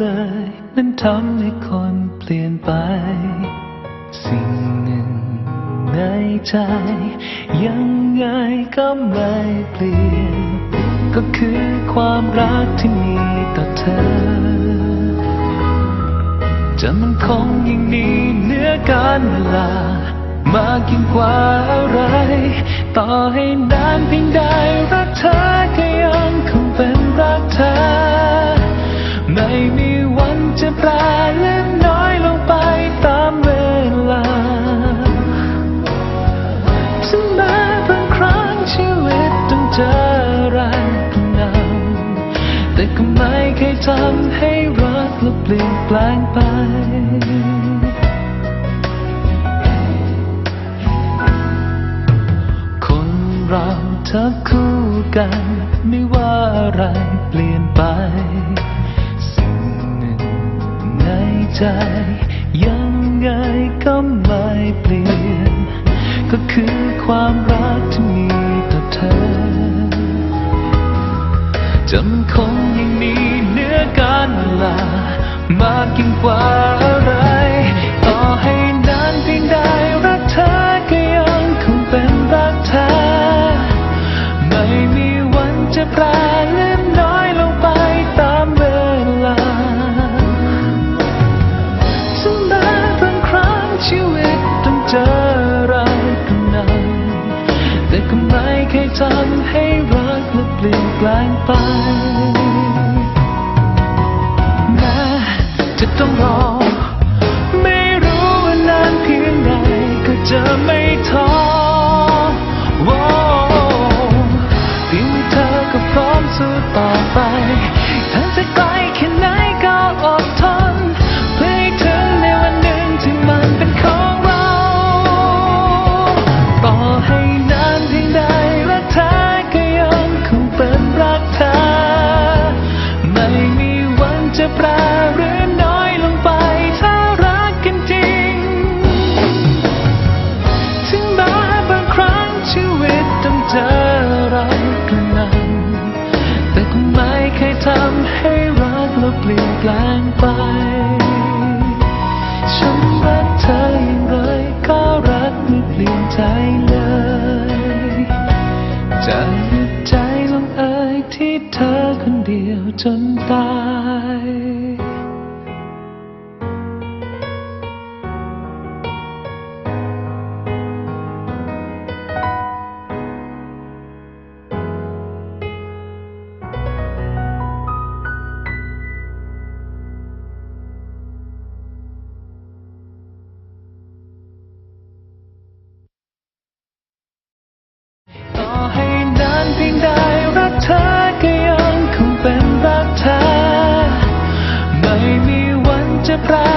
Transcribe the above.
เลยนั้นทำให้คนเปลี่ยนไป สิ่งหนึ่งในใจ ยังไงก็ไม่เปลี่ยน ก็คือความรักที่มีต่อเธอ จะมันคงยิ่งนี้เนื้อการเวลามากยิ่งกว่าอะไร ต่อให้นานเพียงใด แต่ก็ไม่เคยทำให้รักและเปลี่ยนแปลงไป คนเราถ้าคู่กัน ไม่ว่าอะไรเปลี่ยนไปสิ่งหนึ่งในใจ ยังไงก็ เจออะไรก็นั้นแต่ก็ไม่เคยทำให้รักและเปลี่ยนแปลงไปแม้จะต้องรอ เจออะไรก็นั้น แต่ก็ไม่เคยทำให้รักและเปลี่ยนแปลงไป ฉันรักเธออย่างไรก็รักไม่เปลี่ยนใจเลยจะหยุดใจลงเอ่ยที่เธอคนเดียวจนตาย to cry.